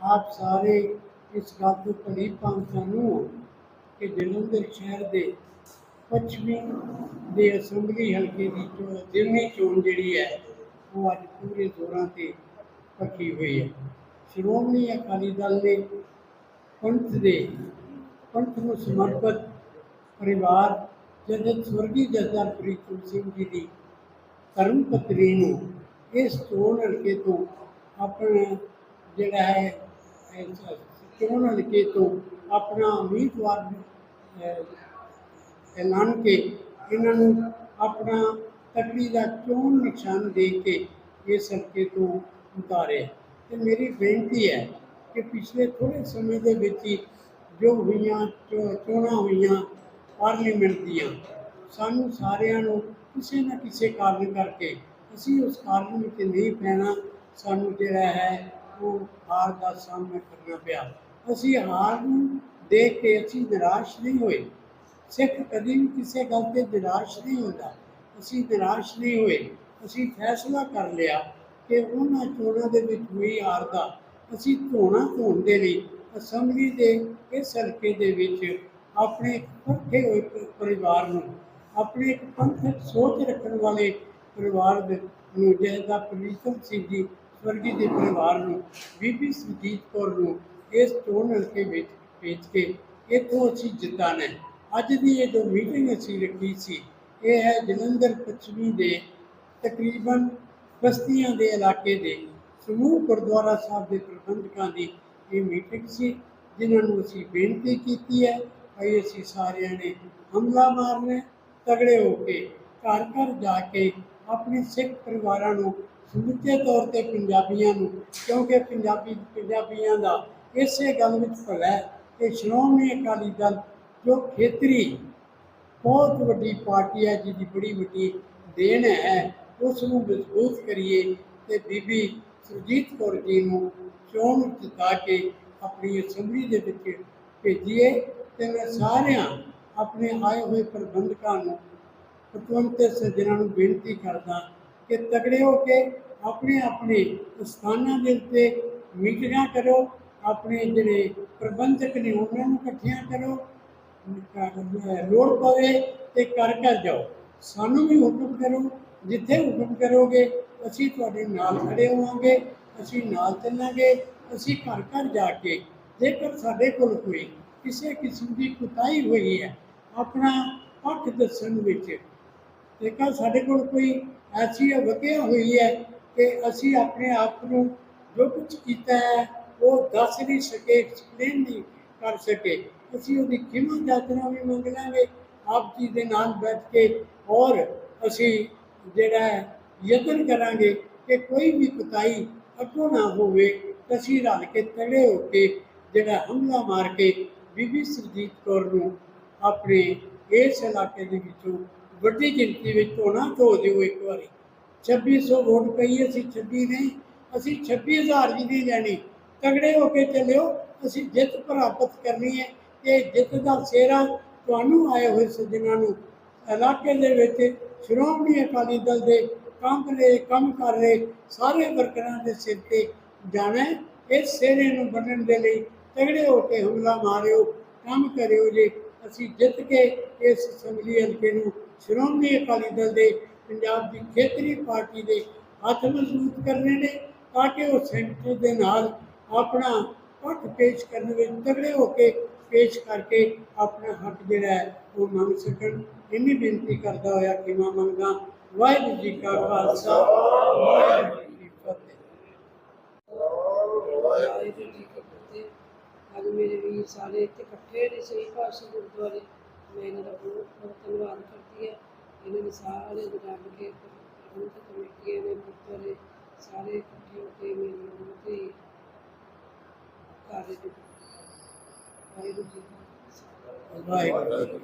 ਆਪ ਸਾਰੇ ਇਸ ਗੱਲ ਤੋਂ ਭਲੀ ਭਾਂਤ ਜਾਣੂ ਹੋ ਕਿ ਜਲੰਧਰ ਸ਼ਹਿਰ ਦੇ ਪੱਛਮੀ ਦੇ ਅਸੈਂਬਲੀ ਹਲਕੇ ਦੀ ਚੋਣ ਦਿਲਨੀ ਚੋਣ ਜਿਹੜੀ ਹੈ, ਉਹ ਅੱਜ ਪੂਰੇ ਜ਼ੋਰਾਂ ਤੇ ਪੱਕੀ ਹੋਈ ਹੈ। ਸ਼੍ਰੋਮਣੀ ਅਕਾਲੀ ਦਲ ਨੇ ਪੰਥ ਦੇ, ਪੰਥ ਨੂੰ ਸਮਰਪਿਤ ਪਰਿਵਾਰ ਜਗਤ ਸਵਰਗੀ ਜਸਦਾਰ ਪ੍ਰੀਤਮ ਸਿੰਘ ਜੀ ਦੀ ਧਰਮ ਪਤਨੀ ਨੂੰ ਇਸ ਚੋਣ ਹਲਕੇ ਤੋਂ ਆਪਣਾ ਜਿਹੜਾ ਹੈ ਚੋਣ ਹਲਕੇ ਤੋਂ ਆਪਣਾ ਉਮੀਦਵਾਰ ਐਲਾਨ ਕੇ ਇਹਨਾਂ ਨੂੰ ਆਪਣਾ ਤਕੜੀ ਦਾ ਚੋਣ ਨਿਸ਼ਾਨ ਦੇ ਕੇ ਇਸ ਹਲਕੇ ਤੋਂ ਉਤਾਰਿਆ ਤੇ ਮੇਰੀ ਬੇਨਤੀ ਹੈ ਕਿ ਪਿਛਲੇ ਥੋੜੇ ਸਮੇਂ ਦੇ ਵਿੱਚ ਹੀ ਜੋ ਹੋਈਆਂ, ਚੋ- ਚੋਣਾਂ ਹੋਈਆਂ ਪਾਰਲੀਮੈਂਟ ਦੀਆਂ, ਸਾਨੂੰ ਸਾਰਿਆਂ ਨੂੰ ਕਿਸੇ ਨਾ ਕਿਸੇ ਕਾਰਨ ਕਰਕੇ ਅਸੀਂ ਉਸ ਕਾਰਨ ਵਿੱਚ ਨਹੀਂ ਪੈਣਾ। ਸਾਨੂੰ ਜਿਹੜਾ ਹੈ ਉਹ ਹਾਰ ਦਾ ਸਾਹਮਣਾ ਕਰਨਾ ਪਿਆ। ਅਸੀਂ ਹਾਰ ਨੂੰ ਦੇਖ ਕੇ ਅਸੀਂ ਨਿਰਾਸ਼ ਨਹੀਂ ਹੋਏ। ਸਿੱਖ ਕਦੀ ਵੀ ਕਿਸੇ ਗੱਲ ਤੇ ਨਿਰਾਸ਼ ਨਹੀਂ ਹੁੰਦਾ। ਅਸੀਂ ਨਿਰਾਸ਼ ਨਹੀਂ ਹੋਏ। ਅਸੀਂ ਫੈਸਲਾ ਕਰ ਲਿਆ ਕਿ ਉਹਨਾਂ ਚੋਣਾਂ ਦੇ ਵਿੱਚ ਹੋਈ ਹਾਰ ਦਾ ਅਸੀਂ ਧੋਣਾ ਧੋਣ ਦੇ ਲਈ ਅਸੈਂਬਲੀ ਦੇ ਇਸ ਹਲਕੇ ਦੇ ਵਿੱਚ ਆਪਣੇ ਇਕੱਠੇ ਹੋਏ ਪਰਿਵਾਰ ਨੂੰ, ਆਪਣੇ ਇੱਕ ਪੰਥਕ ਸੋਚ ਰੱਖਣ ਵਾਲੇ ਪਰਿਵਾਰ ਦੇ ਨੂੰ ਜਿਹਦਾ ਪ੍ਰੀਤਮ ਸਿੰਘ ਜੀ ਸਵਰਗੀ ਦੇ ਪਰਿਵਾਰ ਨੂੰ ਬੀਬੀ ਸੁਜੀਤ ਕੌਰ ਨੂੰ ਇਸ ਚੋਣ ਹਲਕੇ ਵਿੱਚ ਭੇਜ ਕੇ ਇੱਥੋਂ ਅਸੀਂ ਜਿਤਾਣਾ ਅੱਜ ਦੀ ਇਹ ਜੋ ਮੀਟਿੰਗ ਅਸੀਂ ਰੱਖੀ ਸੀ ਇਹ ਹੈ ਜਲੰਧਰ ਪੱਛਮੀ ਦੇ ਤਕਰੀਬਨ ਬਸਤੀਆਂ ਦੇ ਇਲਾਕੇ ਦੇ ਸਮੂਹ ਗੁਰਦੁਆਰਾ ਸਾਹਿਬ ਦੇ ਪ੍ਰਬੰਧਕਾਂ ਦੀ ਇਹ ਮੀਟਿੰਗ ਸੀ ਜਿਨ੍ਹਾਂ ਨੂੰ ਅਸੀਂ ਬੇਨਤੀ ਕੀਤੀ ਹੈ ਭਾਈ ਅਸੀਂ ਸਾਰਿਆਂ ਨੇ ਹਮਲਾ ਮਾਰਨਾ ਹੈ, ਤਗੜੇ ਹੋ ਕੇ ਘਰ ਘਰ ਜਾ ਕੇ ਆਪਣੇ ਸਿੱਖ ਪਰਿਵਾਰਾਂ ਨੂੰ ਸਮੁੱਚੇ ਤੌਰ ਤੇ ਪੰਜਾਬੀਆਂ ਨੂੰ, ਕਿਉਂਕਿ ਪੰਜਾਬੀ, ਪੰਜਾਬੀਆਂ ਦਾ ਇਸੇ ਗੱਲ ਵਿੱਚ ਭਲਾ ਕਿ ਸ਼੍ਰੋਮਣੀ ਅਕਾਲੀ ਦਲ ਜੋ ਖੇਤਰੀ ਬਹੁਤ ਵੱਡੀ ਪਾਰਟੀ ਹੈ, ਜਿਹਦੀ ਬੜੀ ਵੱਡੀ ਦੇਣ ਹੈ ਉਸ ਨੂੰ ਮਜ਼ਬੂਤ ਕਰੀਏ ਤੇ ਬੀਬੀ ਸੁਰਜੀਤ ਕੌਰ ਜੀ ਨੂੰ ਚੋਣ ਜਿਤਾ ਕੇ ਆਪਣੀ ਅਸੈਂਬਲੀ ਦੇ ਵਿੱਚ ਭੇਜੀਏ ਤੇ ਮੈਂ ਸਾਰਿਆਂ ਆਪਣੇ ਆਏ ਹੋਏ ਪ੍ਰਬੰਧਕਾਂ ਨੂੰ ਪਤਵੰਤ ਸੱਜਣਾਂ ਨੂੰ ਬੇਨਤੀ ਕਰਦਾ ਕਿ ਤਗੜੇ ਹੋ ਕੇ ਆਪਣੇ ਆਪਣੇ ਸਥਾਨਾਂ ਦੇ ਉੱਤੇ ਮੀਟਿੰਗਾਂ ਕਰੋ, ਆਪਣੇ ਜਿਹੜੇ ਪ੍ਰਬੰਧਕ ਨੇ ਉਹਨਾਂ ਨੂੰ ਇਕੱਠਿਆਂ ਕਰੋ ਲੋੜ ਪਵੇ ਤੇ ਕਰ ਕਰ ਜਾਓ। ਸਾਨੂੰ ਵੀ ਹੁਕਮ ਕਰੋ, ਜਿੱਥੇ ਹੁਕਮ ਕਰੋਗੇ, ਅਸੀਂ ਤੁਹਾਡੇ ਨਾਲ ਖੜੇ ਹੋਵਾਂਗੇ, ਅਸੀਂ ਨਾਲ ਚੱਲਾਂਗੇ, ਅਸੀਂ ਘਰ ਘਰ ਜਾ ਕੇ, ਜੇਕਰ ਸਾਡੇ ਕੋਲ ਕੋਈ ਕਿਸੇ ਕਿਸਮ ਦੀ ਕੁਤਾਹੀ ਹੋਈ ਹੈ, ਆਪਣਾ ਪੱਖ ਦੱਸਣ ਵਿੱਚ, ਜੇਕਰ ਸਾਡੇ ਕੋਲ ਕੋਈ ਐਸੀ ਵਕਿਆ ਹੋਈ ਹੈ ਕਿ ਅਸੀਂ ਆਪਣੇ ਆਪ ਨੂੰ ਜੋ ਕੁਝ ਕੀਤਾ ਹੈ, ਉਹ ਦੱਸ ਨਹੀਂ ਸਕੇ ਐਕਸਪਲੇਨ ਨਹੀਂ ਕਰ ਸਕੇ। ਅਸੀਂ ਉਹਦੀ ਖਿਮਾ ਜਾਚਨਾ ਵੀ ਮੰਗ ਲਾਂਗੇ, ਆਪ ਜੀ ਦੇ ਨਾਲ ਬੈਠ ਕੇ। ਔਰ ਅਸੀਂ ਜਿਹੜਾ ਯਤਨ ਕਰਾਂਗੇ ਕਿ ਕੋਈ ਵੀ ਕੁਤਾਈ ਅੱਗੋਂ ਨਾ ਹੋਵੇ, ਤਾਂ ਅਸੀਂ ਰਲ ਕੇ ਤੜੇ ਹੋ ਕੇ ਜਿਹੜਾ ਹਮਲਾ ਮਾਰ ਕੇ ਬੀਬੀ ਸੁਰਜੀਤ ਕੌਰ ਨੂੰ ਆਪਣੇ ਇਸ ਇਲਾਕੇ ਦੇ ਵਿੱਚੋਂ ਵੱਡੀ ਗਿਣਤੀ ਵਿੱਚ ਧੋਣਾ ਧੋ ਦਿਓ ਇੱਕ ਵਾਰੀ। 2600 ਵੋਟ ਪਈ ਅਸੀਂ 26 ਨਹੀਂ ਅਸੀਂ 26000 ਵੀ ਨਹੀਂ ਲੈਣੀ। ਤਗੜੇ ਹੋ ਕੇ ਚੱਲਿਓ, ਅਸੀਂ ਜਿੱਤ ਪ੍ਰਾਪਤ ਕਰਨੀ ਹੈ। ਤੇ ਜਿੱਤ ਦਾ ਸਿਹਰਾ ਤੁਹਾਨੂੰ ਆਏ ਹੋਏ ਸੱਜਣਾਂ ਨੂੰ। ਇਲਾਕੇ ਦੇ ਵਿੱਚ ਸ਼੍ਰੋਮਣੀ ਅਕਾਲੀ ਦਲ ਦੇ ਕੰਮ ਰਹੇ ਕੰਮ ਕਰ ਰਹੇ ਸਾਰੇ ਵਰਕਰਾਂ ਦੇ ਸਿਰ ਤੇ ਜਾਣਾ ਇਸ ਸਿਹਰੇ ਨੂੰ ਬੰਨਣ ਦੇ ਲਈ ਤਗੜੇ ਹੋ ਕੇ ਹਮਲਾ ਮਾਰਿਓ, ਕੰਮ ਕਰਿਓ ਜੇ ਅਸੀਂ ਜਿੱਤ ਕੇ ਇਸ ਅਸੈਂਬਲੀ ਹਲਕੇ ਨੂੰ ਸ਼੍ਰੋਮਣੀ ਅਕਾਲੀ ਦਲ ਦੇ ਪੰਜਾਬ ਦੀ ਖੇਤਰੀ ਪਾਰਟੀ ਦੇ ਹੱਥ ਮਜ਼ਬੂਤ ਕਰਨੇ ਨੇ ਤਾਂ ਕਿ ਉਹ ਸੈਂਟਰ ਦੇ ਨਾਲ ਆਪਣਾ ਪੱਖ ਪੇਸ਼ ਕਰਨ ਵਿੱਚ ਤਗੜੇ ਹੋ ਕੇ ਪੇਸ਼ ਕਰਕੇ ਆਪਣਾ ਹੱਕ ਜਿਹੜਾ ਹੈ ਉਹ ਮੰਗ ਸਕਣ। ਇੰਨੀ ਬੇਨਤੀ ਕਰਦਾ ਹੋਇਆ ਕਿ ਮੈਂ ਮੰਗਦਾ ਵਾਹਿਗੁਰੂ ਜੀ ਕਾ ਖਾਲਸਾ, ਵਾਹਿਗੁਰੂ ਜੀ ਕੀ ਫਤਿਹ। ਵਾਹਿਗੁਰੂ ਜੀ ਕੀ ਮੇਰੇ ਵੀਰ ਸਾਰੇ ਇੱਥੇ ਇਕੱਠੇ ਨੇ ਸਹੀ ਪਾਸੇ ਗੁਰਦੁਆਰੇ, ਮੈਂ ਇਹਨਾਂ ਦਾ ਬਹੁਤ ਬਹੁਤ ਧੰਨਵਾਦ ਕਰਦੀ ਹਾਂ। ਇਹਨਾਂ ਨੇ ਸਾਰੇ ਜੁੜ ਕੇ ਪ੍ਰਬੰਧਕ ਕਮੇਟੀਆਂ ਨੇ ਗੁਰਦੁਆਰੇ ਸਾਰੇ ਇਕੱਠੇ ਹੋ ਕੇ ਮੇਰੀ ਬਹੁਤ ਹੀ ਕਾਰਜ ਵਾਹਿਗੁਰੂ ਜੀ ਵਾਹਿਗੁਰੂ